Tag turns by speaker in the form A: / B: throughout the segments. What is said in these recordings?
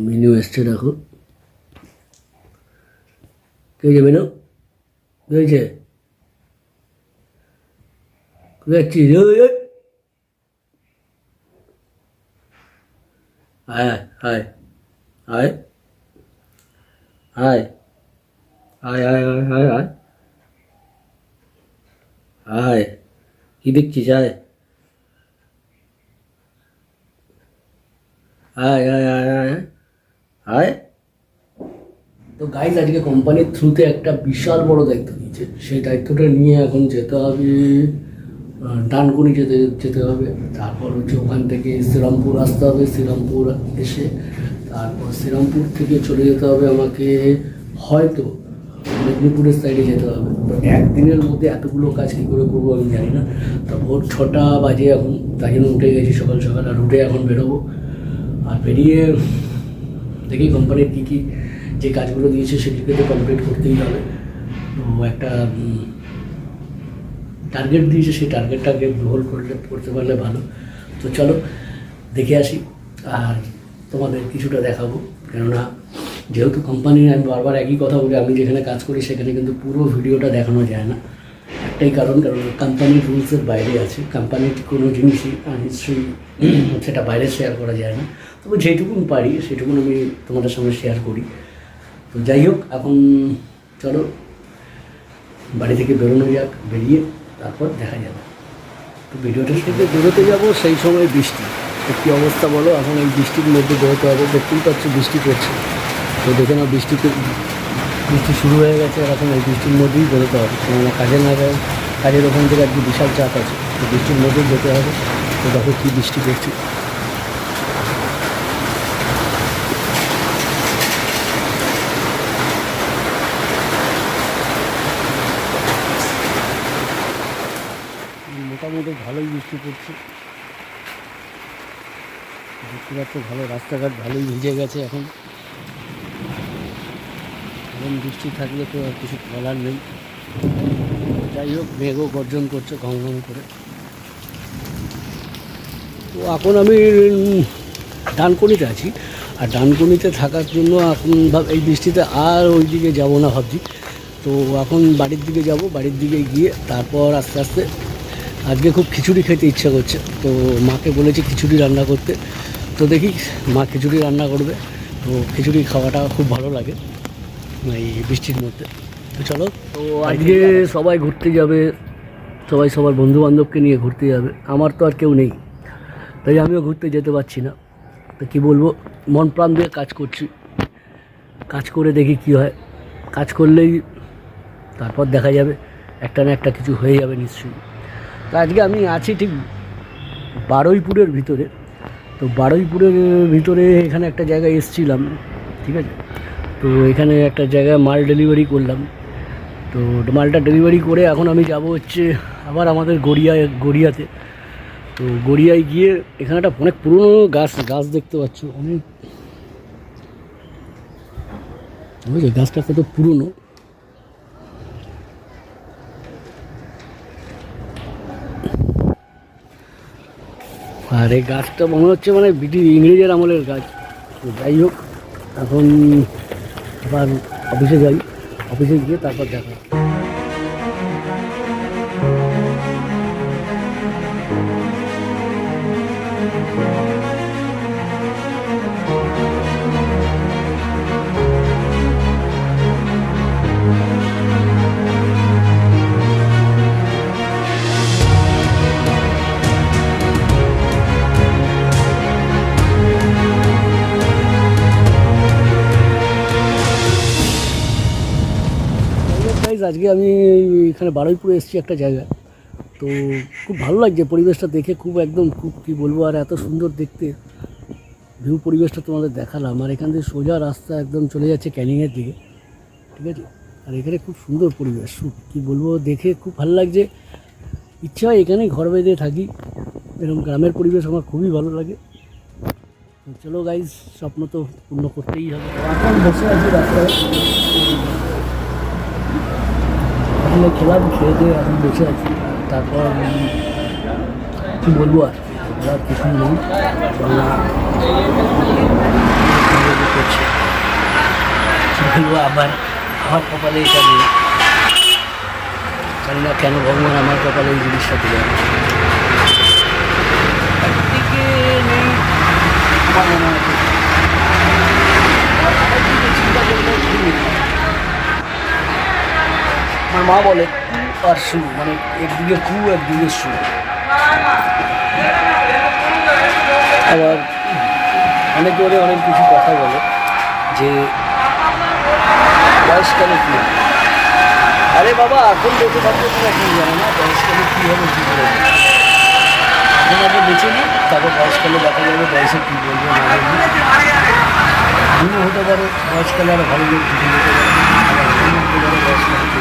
A: Menu এসছে দেখো কে হয়েছে মেনু কে হয়েছে কোথায় যাচ্ছিস ওই, ওই। আয় আয় আয় আয় আয় আয় আয় আয় আয় আয় কি দেখছিস আয় আয় আয় আয় আয় আয়। তো গাইজ আজকে কোম্পানির থ্রুতে একটা বিশাল বড় দায়িত্ব নিয়েছে। সেই দায়িত্বটা নিয়ে এখন যেতে হবে ডানকুনি যেতে যেতে হবে। তারপর হচ্ছে ওখান থেকে শ্রীরামপুর আসতে হবে, শ্রীরামপুর এসে তারপর শ্রীরামপুর থেকে চলে যেতে হবে আমাকে। হয়তো মেদিনীপুরের সাইডে যেতে হবে। তো একদিনের মধ্যে এতগুলো কাজ কী করে করব আমি জানি না। তো ভোর ছটা বাজে এখন, তাই জন্য উঠে গেছি সকাল সকাল। আর উঠে এখন বেরোবো। আর বেরিয়ে দেখি কোম্পানির কী কী যে কাজগুলো দিয়েছে সেগুলোকে তো কমপ্লিট করতেই হবে। তো একটা টার্গেট দিয়েছে, সেই টার্গেটটাকে গ্রহণ করলে, করতে পারলে ভালো। তো চলো, দেখে আসি, আর তোমাদের কিছুটা দেখাবো। কেননা, যেহেতু কোম্পানির আমি বারবার একই কথা বলি, আমি যেখানে কাজ করি, সেখানে কিন্তু পুরো ভিডিওটা দেখানো যায় না। একটাই কারণ কারণ কোম্পানির রুলসের বাইরে আছে। কোম্পানির কোনো জিনিসই নিশ্চয়ই সেটা বাইরে শেয়ার করা যায় না। তবে যেটুকুন পারি, সেটুকুন আমি তোমাদের সঙ্গে শেয়ার করি। তো যাই হোক, এখন চলো, বাড়ি থেকে বেরোনো যাক, বেরিয়ে তারপর দেখা যাবে। তো ভিডিওটা থেকে বেরোতে যাব, সেই সময় বৃষ্টি। কী অবস্থা বলো? এখন এই বৃষ্টির মধ্যে বেরোতে হবে। দেখতেই পাচ্ছি বৃষ্টি পড়ছে। তো দেখে নাও বৃষ্টিতে বৃষ্টি শুরু হয়ে গেছে আর এখন এই বৃষ্টির মধ্যেই বেরোতে হবে। কেননা কাজের না কাজের ওখান থেকে আজকে বিশাল চাপ আছে। তো বৃষ্টির মধ্যেই যেতে হবে। তো দেখো কী বৃষ্টি পড়ছে। মোটামুটি ভালোই বৃষ্টি পড়ছে। দেখতে পাচ্ছ ভালো, রাস্তাঘাট ভালোই ভিজে গেছে এখন। এখন বৃষ্টি থাকলে তো আর কিছু বলার নেই। যাই হোক মেঘও গর্জন করছে ঘম ঘম করে। তো এখন আমি ডানকুনিতে আছি। আর ডানকুনিতে থাকার জন্য এখন এই বৃষ্টিতে আর ওই দিকে যাব না ভাবছি। তো এখন বাড়ির দিকে যাব। বাড়ির দিকে গিয়ে তারপর আস্তে আস্তে আজকে খুব খিচুড়ি খেতে ইচ্ছা করছে। তো মাকে বলেছি খিচুড়ি রান্না করতে। তো দেখি মা খিচুড়ি রান্না করবে। তো খিচুড়ি খাওয়াটা খুব ভালো লাগে। এই বৃষ্টির মধ্যে। তো চলো তো আজকে সবাই ঘুরতে যাবে সবাই সবার বন্ধু বান্ধবকে নিয়ে ঘুরতে যাবে আমার তো আর কেউ নেই তাই আমিও ঘুরতে যেতে পারছি না। তো কী বলব মন প্রাণ দিয়ে কাজ করছি কাজ করে দেখি কি হয় কাজ করলেই তারপর দেখা যাবে একটা না একটা কিছু হয়ে যাবে নিশ্চয়ই। তো আজকে আমি আছি ঠিক বারুইপুরের ভিতরে তো বারুইপুরের ভিতরে এখানে একটা জায়গায় এসছিলাম ঠিক আছে? তো এখানে একটা জায়গায় মাল ডেলিভারি করলাম। তো মালটা ডেলিভারি করে এখন আমি যাব হচ্ছে আবার আমাদের গড়িয়া গড়িয়াতে। তো গড়িয়ায় গিয়ে এখানে একটা অনেক পুরনো গাছ গাছ দেখতে পাচ্ছ। অনেক বুঝলে? গাছটা কত পুরনো। আর এই গাছটা মনে হচ্ছে মানে ব্রিটিশ, ইংরেজের আমলের গাছ। তো যাই হোক, এখন আবার অফিসে যাই অফিসে গিয়ে তারপর দেখা গাইজ আজকে আমি এখানে বারুইপুরে এসেছি একটা জায়গায়। তো খুব ভালো লাগছে পরিবেশটা দেখে, খুব একদম খুব কী বলব, আর এত সুন্দর দেখতে। ভিউ পরিবেশটা তোমাদের দেখালাম, আর এখান থেকে সোজা রাস্তা একদম চলে যাচ্ছে ক্যানিংয়ের দিকে, ঠিক আছে? আর এখানে খুব সুন্দর পরিবেশ কী বলব, দেখে খুব ভালো লাগছে। ইচ্ছা হয় এখানেই ঘর বেঁধে থাকি, এরকম গ্রামের পরিবেশ আমার খুবই ভালো লাগে। চলো গাইজ স্বপ্ন তো পূর্ণ করতেই হবে। এখন বসে আছি রাস্তায় ওখানে খেলাম খেয়ে দিয়ে এখন বসে আছি। তারপর কী বলব আর? বলার কিছু নেই। কেননা আবার আমার কপালে এটা নেই। জানি না কেন ভগবান আমার কপালে এই জিনিসটা দিল নেই আমার মনে হয় আমার মা বলে আর সু মানে একদিকে কু একদিকে সু আবার অনেকে ওরে অনেক কিছু কথা বলে যে বয়সকালে কী আরে বাবা, এখন দেখে থাকলে তোমরা কি জানো না বয়সকালে কী হবে, কী করে এখন আগে বেঁচে নিই, তারপর বয়সকালে দেখা যাবে, বয়সে কী বলবে বলবে? হতে পারে বয়সকালে আরও ভালো লোক ঢুকে যেতে পারো বয়সকালে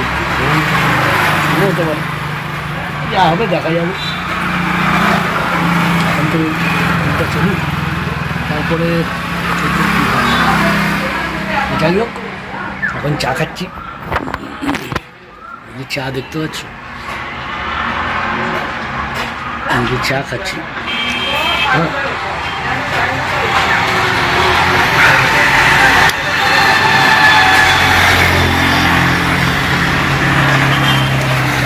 A: হতে পারো। যা হবে দেখা যাবে। এখন তো দিনটা চলুক তারপরে। যাই হোক, এখন চা খাচ্ছি। চা দেখতে পাচ্ছ? আমি চা খাচ্ছি। হ্যাঁ।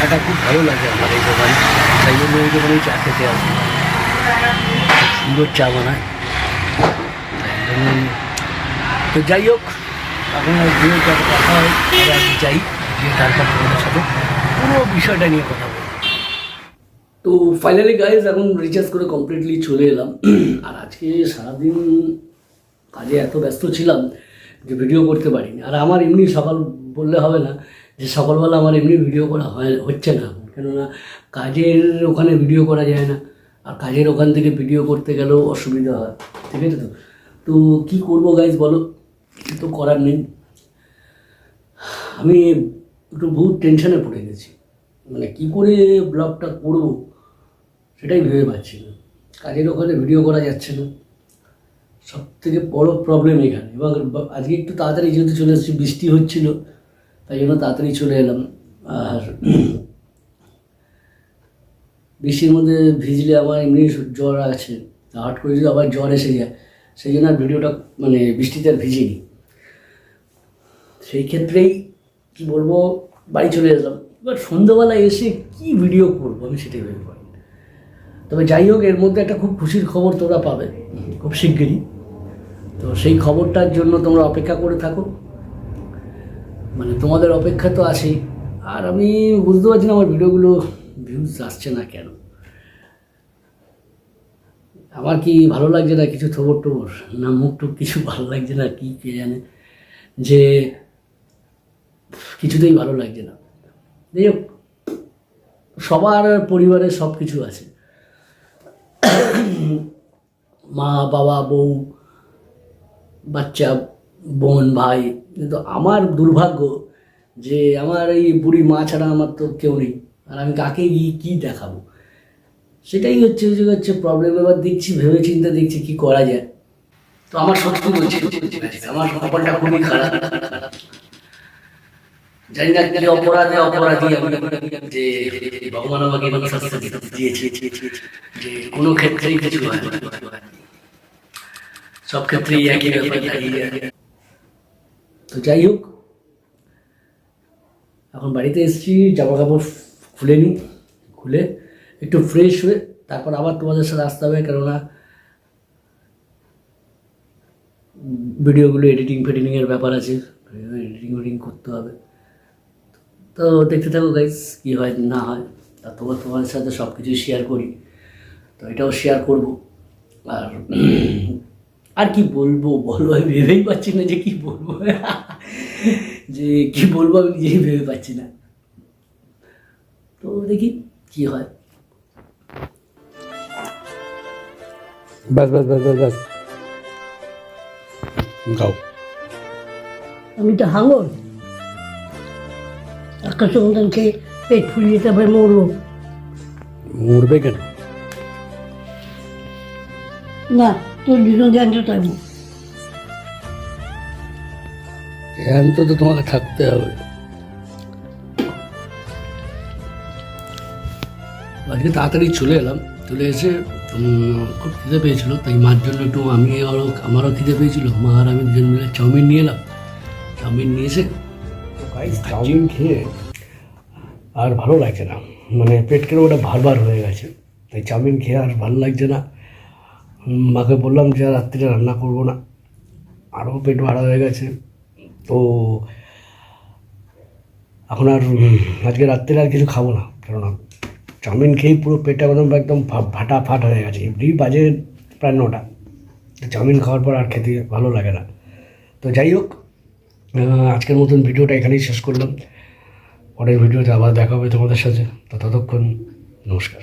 A: চাটা খুব ভালো লাগে আমার এই দোকানে। তাই জন্য এই দোকানেই চা খেতে আসি। সুন্দর চা বানায়। তো যাই হোক গিয়ে তার কথা হয় যাই, গিয়ে তারপর সাথে পুরো বিষয়টা নিয়ে কথা বলব। তো ফাইনালি গাইজ এখন রিচার্জ করে কমপ্লিটলি চলে এলাম। আর আজকে সারাদিন কাজে এত ব্যস্ত ছিলাম যে ভিডিও করতে পারিনি। আর আমার এমনি সকাল বললে হবে না। যে সকালবেলা আমার এমনি ভিডিও করা হয়, হচ্ছে না। কেননা কাজের ওখানে ভিডিও করা যায় না। আর কাজের ওখান থেকে ভিডিও করতে গেলেও অসুবিধা হয়। ঠিক আছে তো? তো কী করব গাইজ বলো? তো করার নেই। আমি একটু বহুত টেনশনে পড়ে গেছি। মানে কি করে ব্লগটা করব সেটাই ভেবে পাচ্ছি না। কাজের ওখানে ভিডিও করা যাচ্ছে না। সব থেকে বড় প্রবলেম এখানে। এবং আজকে একটু তাড়াতাড়ি যেহেতু চলে এসেছি, বৃষ্টি হচ্ছিল। তাই জন্য তাড়াতাড়ি চলে এলাম। আর বৃষ্টির মধ্যে ভিজলে আমার এমনি জ্বর আছে। হট করে যদি আবার জ্বর এসে যায়, সেই জন্য আর ভিডিওটা মানে বৃষ্টিতে আর ভিজিনি। সেই ক্ষেত্রেই কি বলব, বাড়ি চলে এলাম। এবার সন্ধ্যাবেলা এসে কি ভিডিও করব আমি সেটাই ভেবে পাই তবে যাই হোক, এর মধ্যে একটা খুব খুশির খবর তোমরা পাবে, খুব শিগগিরই। তো সেই খবরটার জন্য তোমরা অপেক্ষা করে থাকো। মানে তোমাদের অপেক্ষা তো আছেই। আর আমি বুঝতে পারছি না আমার ভিডিওগুলো ভিউজ আসছে না কেন। আমার কি ভালো লাগছে না কিছু থবর টবর? না মুখ টুক কিছু ভালো লাগছে না কি কে জানে? যে কিছুতেই ভালো লাগছে না। যাই হোক, সবার পরিবারে সব কিছু আছে। মা, বাবা, বউ, বাচ্চা, বোন, ভাই কিন্তু আমার দুর্ভাগ্য যে আমার এই বুড়ি মা ছাড়া আমার তো কেউ নেই। আর আমি কাকে গিয়ে কী দেখাবো? সেটাই হচ্ছে যে হচ্ছে প্রবলেম এবার দেখছি ভেবে চিন্তে দেখছি কি করা যায়। তো আমার সত্যি বলছি, আমার কপালটা খুবই খারাপ। জানি না কি অপরাধে অপরাধী যে ভগবান আমাকে যে কোনো ক্ষেত্রেই কিছু সব ক্ষেত্রেই একই ব্যাপার। তো যাই হোক, এখন বাড়িতে এসেছি জামা কাপড় খুলে নিই, খুলে একটু ফ্রেশ হয়ে তারপর আবার তোমাদের সাথে আসতে হবে, কেননা ভিডিওগুলো এডিটিং ফেডিটিংয়ের ব্যাপার আছে এডিটিং ফেডিটিং করতে হবে। তো দেখতে থাকো গাইস কী হয় না হয়, তা তোমার, তোমাদের সাথে সব কিছু শেয়ার করি। তো এটাও শেয়ার করব। আর আর কি বলব? বলো আমি ভেবেই পাচ্ছি না যে কি বলব। যে কি বলব আমি নিজেই ভেবে পাচ্ছি না। তো দেখি কি হয়।
B: বাস বাস বাস বাস বাস গাও।
C: আমি তো হাঙর। আকাশ সন্তান খেয়ে পেট ফুলিয়ে তারপরে মরবো।
A: মরবে কেন?
C: না দুজন জানতে
A: তো তো তোমাকে থাকতে হবে। আজকে তাড়াতাড়ি চলে এলাম চলে এসে খুব খিদে পেয়েছিল তাই মার জন্য একটু আমি আরও আমারও খিদে পেয়েছিল। মা আর আমি দুজন মিলে চাউমিন নিয়ে এলাম। চাউমিন নিয়েছে গাইস চাউমিন খেয়ে আর ভালো লাগছে না। মানে পেট কেন ওটা ভারবার হয়ে গেছে। তাই চাউমিন খেয়ে আর ভালো লাগছে না। মাকে বললাম যে রাত্রিরে রান্না করব না। আরও পেট ভাড়া হয়ে গেছে। তো এখন আর আজকে রাত্রিরে আর কিছু খাব না। কেননা চাউমিন খেয়েই পুরো পেটটা একদম একদম ফাটা ফাট হয়ে গেছে। এমনি বাজে প্রায় নটা। চাউমিন খাওয়ার পর আর খেতে ভালো লাগে না। তো যাই হোক আজকের মতন ভিডিওটা এখানেই শেষ করলাম। পরের ভিডিওতে আবার দেখা হবে তোমাদের সাথে। তো ততক্ষণ নমস্কার।